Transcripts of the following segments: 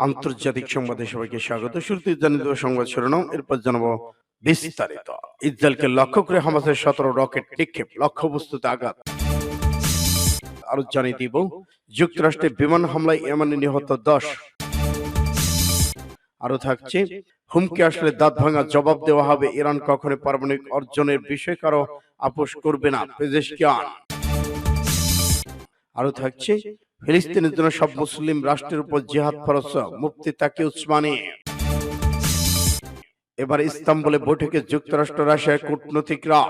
আন্তর্জাতিক সংবাদে সবাইকে স্বাগত। শুরুতে জানিয়ে দেবো সংবাদ শিরোনাম। এরপর জানাব বিস্তারিত। ইসরায়েলকে লক্ষ্য করে হামাসের সতেরো রকেট নিক্ষেপ। লক্ষ্যবস্তুতে আঘাত। আরও জানিয়ে দিব যুক্তরাষ্ট্রের বিমান হামলায় ইয়েমেনে নিহত দশ। আরও থাকছে হুমকি আসলে দাঁত ভাঙা জবাব দেওয়া হবে ইরান কখনো পারমাণবিক অর্জনের বিষয়ে কারও আপোষ করবে না। পেজেশকিয়ান। আরও থাকছে ফিলিস্তিনের জন্য সব মুসলিম রাষ্ট্রের উপর জিহাদ ফরজ, মুফতি তাকি উসমানী। এবার ইস্তাম্বুলে বৈঠকে যুক্তরাষ্ট্র, রাশিয়ার কূটনৈতিকরা।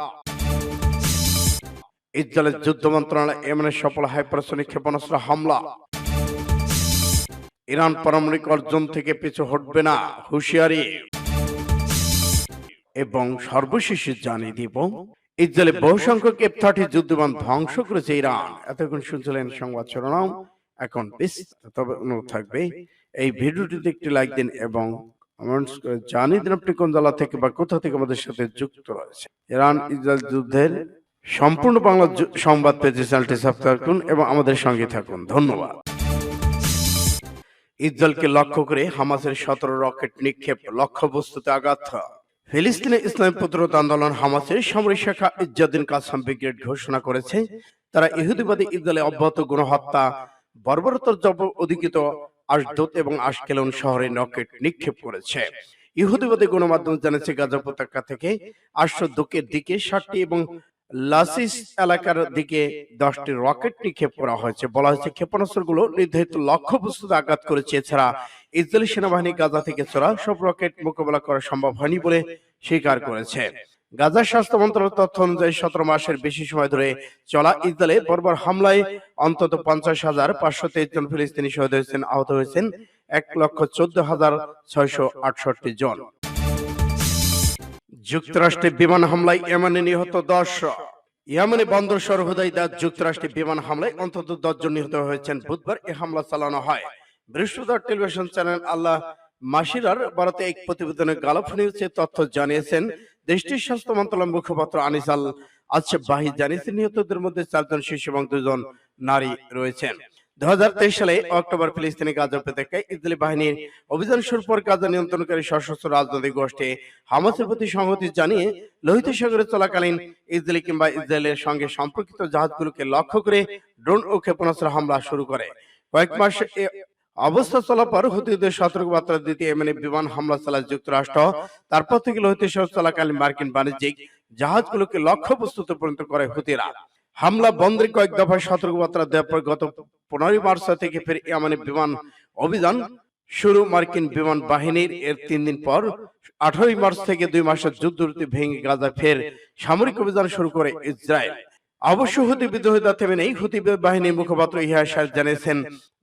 ইসরায়েলের যুদ্ধ মন্ত্রণালয় এমনের সফল হাইপারসনিক ক্ষেপণাস্ত্র হামলা। ইরান পারমাণবিক অর্জন থেকে পিছু হটবে না, হুঁশিয়ারি। এবং সর্বশেষে জানিয়ে দিব ইসরায়েলে বহু সংখ্যক এফ থার্টি যুদ্ধবান ধ্বংস করেছে ইরান। এতক্ষণ শুনছিলেন সংবাদ শিরোনাম এখন বিস্তারিত তবে অনুরোধ থাকবে এই ভিডিওটিতে একটি লাইক দিন এবং কমেন্টস করে জানিয়ে দিন আপনি কোন জেলা থেকে বা কোথা থেকে আমাদের সাথে যুক্ত রয়েছে। ইরান ইসরায়েল যুদ্ধের সম্পূর্ণ বাংলা সংবাদ পেজে চ্যানেলটি সাবস্ক্রাইব করুন এবং আমাদের সঙ্গে থাকুন। ধন্যবাদ। ইসরায়েলকে লক্ষ্য করে হামাসের সতেরো রকেট নিক্ষেপ লক্ষ্যবস্তুতে আঘাত ফিলিস্তিনে ইসলামী প্রতিরোধ আন্দোলন হামাসের সামরিক শাখা ইজ্জাদিন কাসাম ব্রিগেড ঘোষণা করেছে। তারা ইহুদিবাদী ইসরায়েলে অব্যাহত গণহত্যা, বর্বরতার জব অধিকৃত আশদোত এবং আশকেলন শহরে নকেট নিক্ষেপ করেছে। ইহুদিবাদী গণমাধ্যম জানিয়েছে, গাজা উপত্যকা থেকে আশ্রদ্দুকের দিকে ষাটটি এবং লাসিস এলাকার দিকে দশটি রকেট নিক্ষেপ করা হয়েছে। বলা হয়েছে ক্ষেপণাস্ত্রগুলো নির্ধারিত লক্ষ্যবস্তুতে আঘাত করেছে। এছাড়া ইসরায়েলি সেনাবাহিনী গাজা থেকে ছোড়া সব রকেট মোকাবেলা করা সম্ভব হয়নি বলে স্বীকার করেছে। গাজার স্বাস্থ্য মন্ত্রণালয়ের তথ্য অনুযায়ী সতেরো মাসের বেশি সময় ধরে চলা ইসরায়েলে বর্বর হামলায় অন্তত পঞ্চাশ হাজার পাঁচশো তেইশ জন ফিলিস্তিনি শহীদ হয়েছেন। আহত হয়েছেন। এক লক্ষ চোদ্দ হাজার ছয়শো আটষট্টি জন। যুক্তরাষ্ট্রের বিমান হামলায় ইয়েমেনে নিহত দশ। ইয়েমেনে বন্দর শহর হুদাইদা যুক্তরাষ্ট্রের বিমান হামলায় অন্তত দশ জন নিহত হয়েছেন। বুধবার এ হামলা চালানো হয়। বৃহস্পতিবার টেলিভিশন চ্যানেল আল্লাহ মাসিরার ভারতে এক প্রতিবেদনে গালফ নিউজে তথ্য জানিয়েছেন, দেশটির স্বাস্থ্য মন্ত্রণালয়ের মুখপাত্র আনিসাল আচ্ছা বাহি জানিয়েছেন, নিহতদের মধ্যে চারজন শিশু এবং দুজন নারী রয়েছেন। দু সালে অক্টোবর ফিলিস্তিনি ইসরায়েলি বাহিনীর অভিযান শুরুর পর গাজা নিয়ন্ত্রণকারী সশস্ত্র রাজনৈতিক গোষ্ঠী হামাসের প্রতি সংহতি জানিয়ে লোহিত সাগরে চলাকালীন ইসরায়েলি কিংবা ইসরায়েলের সঙ্গে সম্পর্কিত জাহাজগুলোকে লক্ষ্য করে ড্রোন ও ক্ষেপণাস্ত্র হামলা শুরু করে। কয়েক মাস অবস্থা চলার পর হুতিদের সতর্কবার্তা দিতে এমনি বিমান হামলা চালায় যুক্তরাষ্ট্র। তারপর থেকে লোহিত সাগর চলাকালীন মার্কিন বাণিজ্যিক জাহাজগুলোকে লক্ষ্যবস্তুতে পরিণত করে হুতিরা। হামলা বন্ধের কয়েক দফায় সতর্কবার্তা দেওয়ার পর গত পনেরোই মার্চ থেকে ফের ইয়ামানে বিমান অভিযান শুরু। মার্কিন বিমান বাহিনীর এর তিন দিন পর আঠারোই মার্চ থেকে দুই মাসের যুদ্ধবিরতি ভেঙে গাজা ফের সামরিক অভিযান শুরু করে ইসরায়েল। অবশ্য হুতি বিদ্রোহিতা থেমে নেই। হুতি বাহিনীর মুখপাত্র ইহা শাহ জানিয়েছেন,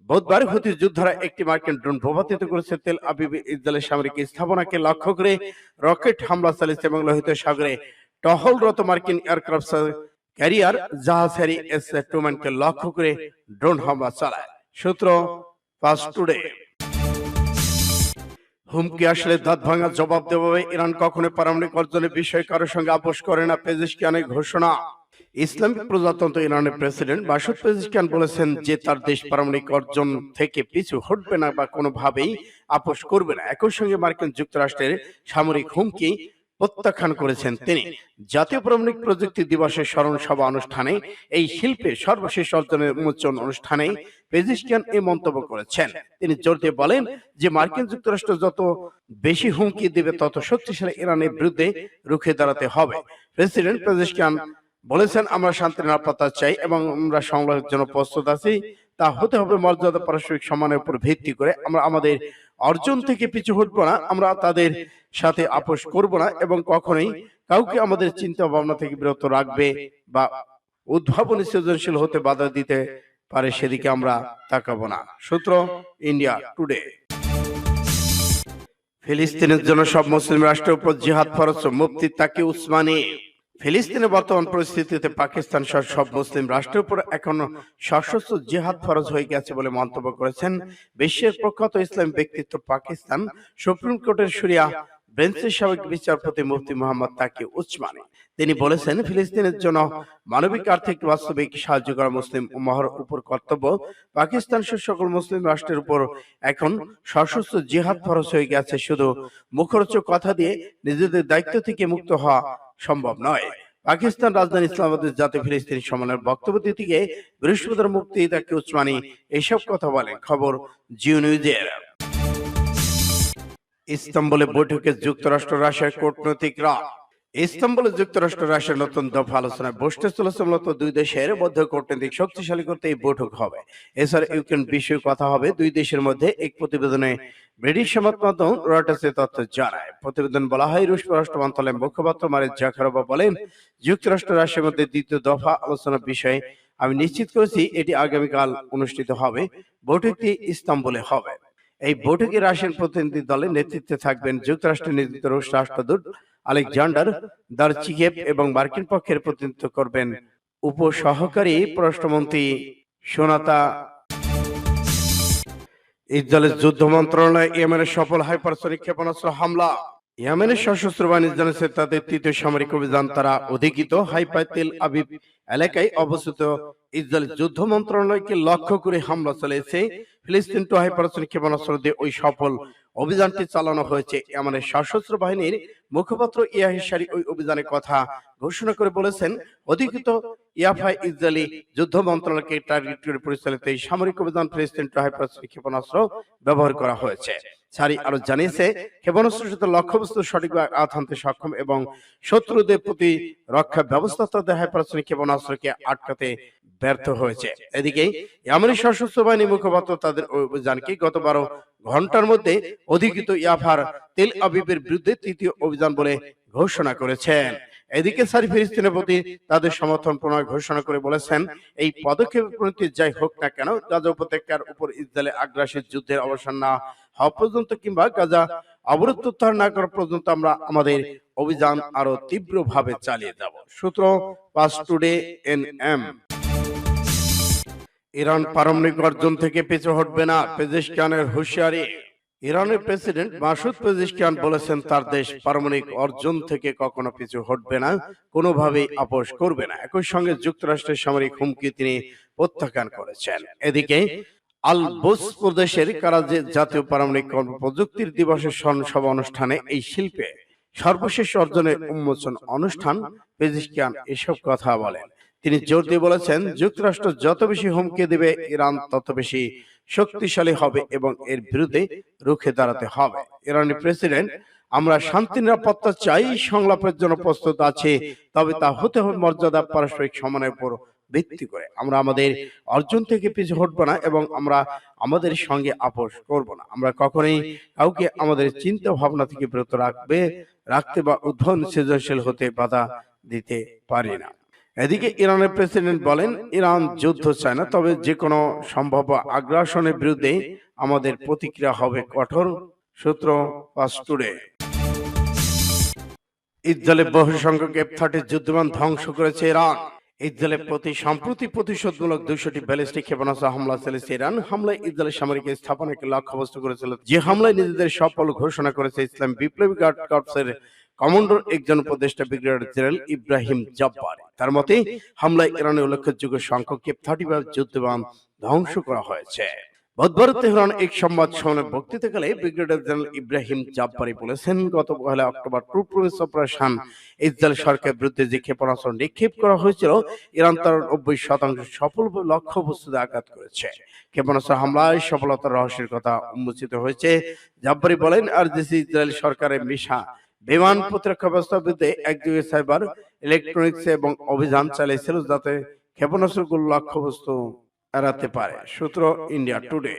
বুধবার হুতি যোদ্ধারা একটি মার্কিন ড্রোন ভূপাতিত করেছে তেল আবিবে ইসরায়েলের সামরিক স্থাপনাকে লক্ষ্য করে রকেট হামলা চালিয়েছে এবং লোহিত সাগরে টহলরত মার্কিন এয়ারক্রাফট ক্যারিয়ার জাহাজ হ্যারি এস টুম্যানকে লক্ষ্য করে ড্রোন হামলা চালায়। সূত্র ফাস্ট টুডে হুমকি আসলে দাঁত ভাঙা জবাব হবে ইরান কখনো পারমাণবিক অর্জনের বিষয়ে কারোর সঙ্গে আপোষ করে না পেজিশকিয়ানের ঘোষণা। ইসলামিক প্রজাতন্ত্র ইরানের প্রেসিডেন্ট বাসুদ পেজিশকিয়ান বলেছেন যে তার দেশ পারমাণবিক অর্জন থেকে পিছু হটবে না বা কোনোভাবেই আপোষ করবে না। একই সঙ্গে মার্কিন যুক্তরাষ্ট্রের সামরিক হুমকি প্রত্যাখ্যান করেছেন তিনি। জাতীয় পারমাণবিক প্রযুক্তি দিবসের স্মরণ সভা অনুষ্ঠানে এই শিল্পে সর্বশেষ অর্জনের উন্মোচন অনুষ্ঠানে পেজিশকিয়ান এই মন্তব্য করেছেন। তিনি জোর দিয়ে বলেন যে মার্কিন যুক্তরাষ্ট্র যত বেশি হুমকি দেবে তত শক্তিশালী ইরানের বিরুদ্ধে রুখে দাঁড়াতে হবে। প্রেসিডেন্ট পেজিশকিয়ান বলেছেন আমরা শান্তি নিরাপত্তা চাই এবং আমরা সংগ্রহের জন্য প্রস্তুত আছি। তা হতে হবে মর্যাদা পারস্পরিক সম্মানের উপর ভিত্তি করে। আমরা আমাদের অর্জন থেকে পিছু হটবো না। আমরা তাদের সাথে আপোষ করব না এবং কখনোই কাউকে আমাদের চিন্তা ভাবনা থেকে বিরত রাখবে বা উদ্ভাবনী সৃজনশীল হতে বাধা দিতে পারে সেদিকে আমরা তাকাবো না। সূত্র ইন্ডিয়া টুডে। ফিলিস্তিনের জন্য সব মুসলিম রাষ্ট্রের উপর জিহাদ ফরজ মুফতি তাকি উসমানী। ফিলিস্তিনের বর্তমান পরিস্থিতিতে পাকিস্তান সহ সব মুসলিম রাষ্ট্রের উপর এখন সশস্ত্র জিহাদ ফরজ হয়ে গেছে বলে মন্তব্য করেছেন বিশ্বের প্রখ্যাত ইসলাম ব্যক্তিত্ব পাকিস্তান। সুপ্রিম কোর্টের সুরিয়া বেঞ্চের সাবেক বিচারপতি মুফতি মোহাম্মদ তাকি উসমানী তিনি বলেছেন, ফিলিস্তিনের জন্য মানবিক, আর্থিক, বাস্তবিক সাহায্য করা মুসলিম উম্মাহর উপর কর্তব্য। পাকিস্তান সহ সকল মুসলিম রাষ্ট্রের উপর এখন সশস্ত্র জিহাদ ফরজ হয়ে গেছে। শুধু মুখরোচক কথা দিয়ে নিজেদের দায়িত্ব থেকে মুক্ত হওয়া সম্ভব নয়। পাকিস্তান রাজধানী ইসলামাবাদের জাতীয় ফিলিস্তিনি সম্মেলনের বক্তব্য দিতে গিয়ে বৃহস্পতিবার মুক্তি তাকে উসমানী এইসব কথা বলেন খবর জিও নিউজের ইস্তাম্বুলে বৈঠকে যুক্তরাষ্ট্র, রাশিয়ার কূটনৈতিকরা। ইস্তাম্বুলে যুক্তরাষ্ট্র, রাশিয়ার নতুন দফা আলোচনায় বসতে চলেছে মূলত দুই দেশের মধ্যে কূটনৈতিক শক্তিশালী করতে এই বৈঠক হবে। এছাড়া ইউক্রেন বিষয়ে কথা হবে দুই দেশের মধ্যে এক প্রতিবেদনে ব্রিটিশ সংবাদ মাধ্যম রয়টার্স এ তথ্য জানায়। প্রতিবেদন বলা হয়, রুশ পররাষ্ট্র মন্ত্রণালয়ের মুখপাত্র মারিস জাখারোভা বলেন, যুক্তরাষ্ট্র, রাশিয়ার মধ্যে দ্বিতীয় দফা আলোচনার বিষয়ে আমি নিশ্চিত করেছি এটি আগামীকাল অনুষ্ঠিত হবে। বৈঠকটি ইস্তাম্বুলে হবে। এই বৈঠকে রাশিয়ান প্রতিনিধি দলের নেতৃত্বে থাকবেন যুক্তরাষ্ট্রের নেতৃত্ব রুশ রাষ্ট্রদূত আলেকজান্ডার দারচিগেভ এবং মার্কিন পক্ষের প্রতিনিধিত্ব করবেন উপসহকারী পররাষ্ট্রমন্ত্রী সোনাতা ইসরায়েলের যুদ্ধ মন্ত্রণালয় ইয়েমেনের সফল হাইপারসনিক ক্ষেপণাস্ত্র হামলা ইয়েমেনের সশস্ত্র বাহিনী জানিয়েছে তাদের তৃতীয় সামরিক অভিযান তারা অধিকৃত হাইপাই তেল আবিব এলাকায় অবস্থিত ইসরায়েল যুদ্ধ মন্ত্রণালয়কে লক্ষ্য করে হামলা চালিয়েছে। ফিলিস্তিন টু হাইপারসনিক ক্ষেপণাস্ত্র দিয়ে ওই সফল অভিযানটি চালানো হয়েছে। এমনের সশস্ত্র বাহিনীর মুখপাত্র ইয়াহিসারি ওই অভিযানের কথা ঘোষণা করে বলেছেন, অধিকৃত ইয়াফাই ইসরায়েলি যুদ্ধ মন্ত্রণালয়কে টার্গেট করে পরিচালিত এই সামরিক অভিযান ফিলিস্তিন টু হাইপারসনিক ক্ষেপণাস্ত্র ব্যবহার করা হয়েছে। সারি আরও জানিয়েছে ক্ষেপণাস্ত্র সাথে লক্ষ্যবস্তু সঠিকভাবে আঘাত সক্ষম এবং শত্রুদের প্রতি রক্ষা ব্যবস্থা তাদের হাইপারসনিক ক্ষেপণাস্ত্রকে আটকাতে ব্যর্থ হয়েছে। এদিকে ইয়ামানি সশস্ত্র বাহিনী মুখপাত্র তাদের অভিযানকে গত বারো ঘণ্টার মধ্যে অধিকৃত ইয়াফার তেল আবিবের বিরুদ্ধে তৃতীয় অভিযান বলে ঘোষণা করেছেন। এদিকে সারি ফিলিস্তিনের প্রতি তাদের সমর্থন প্রণয় ঘোষণা করে বলেছেন, এই পদক্ষেপের পরিণতি যাই হোক না কেন, গাজা উপত্যকার উপর ইসরায়েলের আগ্রাসী যুদ্ধের অবসান না হওয়া পর্যন্ত কিংবা গাজা অবরোধ প্রত্যাহার না করা পর্যন্ত আমরা আমাদের অভিযান আরও তীব্রভাবে চালিয়ে যাব। সূত্র Pars Today N M Iran পারমাণবিক অর্জন থেকে পিছু হটবে না, পেজিশকিয়ানের হুঁশিয়ারি। ইরানের প্রেসিডেন্ট মাসুদ পেজিশকিয়ান বলেছেন, তার দেশ পারমাণবিক অর্জন থেকে কখনো পিছু হটবে না, কোনোভাবেই আপোষ করবে না। একই সঙ্গে যুক্তরাষ্ট্রের সামরিক হুমকি তিনি প্রত্যাখ্যান করেছেন। এদিকে আল বুস প্রদেশের কারাজে জাতীয় পারমাণবিক কর্ম প্রযুক্তির দিবসের স্মরণ সভা অনুষ্ঠানে এই শিল্পে সর্বশেষ অর্জনের উন্মোচন অনুষ্ঠান পেজিশকিয়ান এসব কথা বলেন। তিনি জোর দিয়ে বলেছেন যুক্তরাষ্ট্র যত বেশি হুমকি দেবে ইরান তত বেশি শক্তিশালী হবে এবং এর বিরুদ্ধে রুখে দাঁড়াতে হবে। ইরানি প্রেসিডেন্ট আমরা শান্তি নিরাপত্তা চাই সংলাপের জন্য প্রস্তুত আছে তবে তা হতে হবে মর্যাদা পারস্পরিক সমানের উপর ভিত্তি করে। আমরা আমাদের অর্জন থেকে পিছু হটবো না এবং আমরা আমাদের সঙ্গে আপোষ করব না। আমরা কখনোই কাউকে আমাদের চিন্তা ভাবনা থেকে বিরত রাখবে রাখতে বা উদ্ভন সৃজনশীল হতে বাধা দিতে পারি না এদিকে ইরানের প্রেসিডেন্ট বলেন, ইরান যুদ্ধ চায় না, তবে যে কোনো সম্ভাব্য আগ্রাসনের বিরুদ্ধে আমাদের প্রতিক্রিয়া হবে কঠোর সূত্র পাস টুডে। ইসরায়েলের বহু সংখ্যক এফ থার্টি যুদ্ধবিমান ধ্বংস করেছে ইরান। ইসরায়েলের প্রতি সম্প্রতি প্রতিশোধমূলক দুইশোটি ব্যালিস্টিক ক্ষেপণাস্ত্র হামলা চালিয়েছে ইরান। হামলায় ইসরায়েলের সামরিক স্থাপনাকে লক্ষ্যবস্তু করেছিল। যে হামলায় নিজেদের সফল ঘোষণা করেছে ইসলাম বিপ্লবী গার্ড কর্পসের কমান্ডার একজন উপদেষ্টা ব্রিগেডিয়ার জেনারেল ইব্রাহিম জব্বার। তার মতে, হামলায় ইরানের উল্লেখযোগ্য সংখ্যক এফ থার্টি ফাইভ ধ্বংস করা হয়েছে। বুধবার তেহরান এক সংবাদ বক্তৃতাকালে ব্রিগেডিয়ার জেনারেল ইব্রাহিম জাব্বারি বলেছেন, গত পহেলা অক্টোবর অপারেশন ইসরায়েল সরকারের বিরুদ্ধে যে ক্ষেপণাস্ত্র নিক্ষেপ করা হয়েছিল, ইরান তার নব্বই শতাংশ সফলভাবে লক্ষ্য বস্তুতে আঘাত করেছে। ক্ষেপণাস্ত্র হামলায় সফলতার রহস্যের কথা উন্মোচিত হয়েছে। জাব্বারি বলেন, আর দেশে ইসরায়েল সরকারের মিশা বিমান প্রতিরক্ষা ব্যবস্থার বিরুদ্ধে একযোগে সাইবার ইলেকট্রনিক্স এবং অভিযান চালিয়েছিল যাতে ক্ষেপণাস্ত্রগুলো লক্ষ্যবস্তু এড়াতে পারে। সূত্র ইন্ডিয়া টুডে।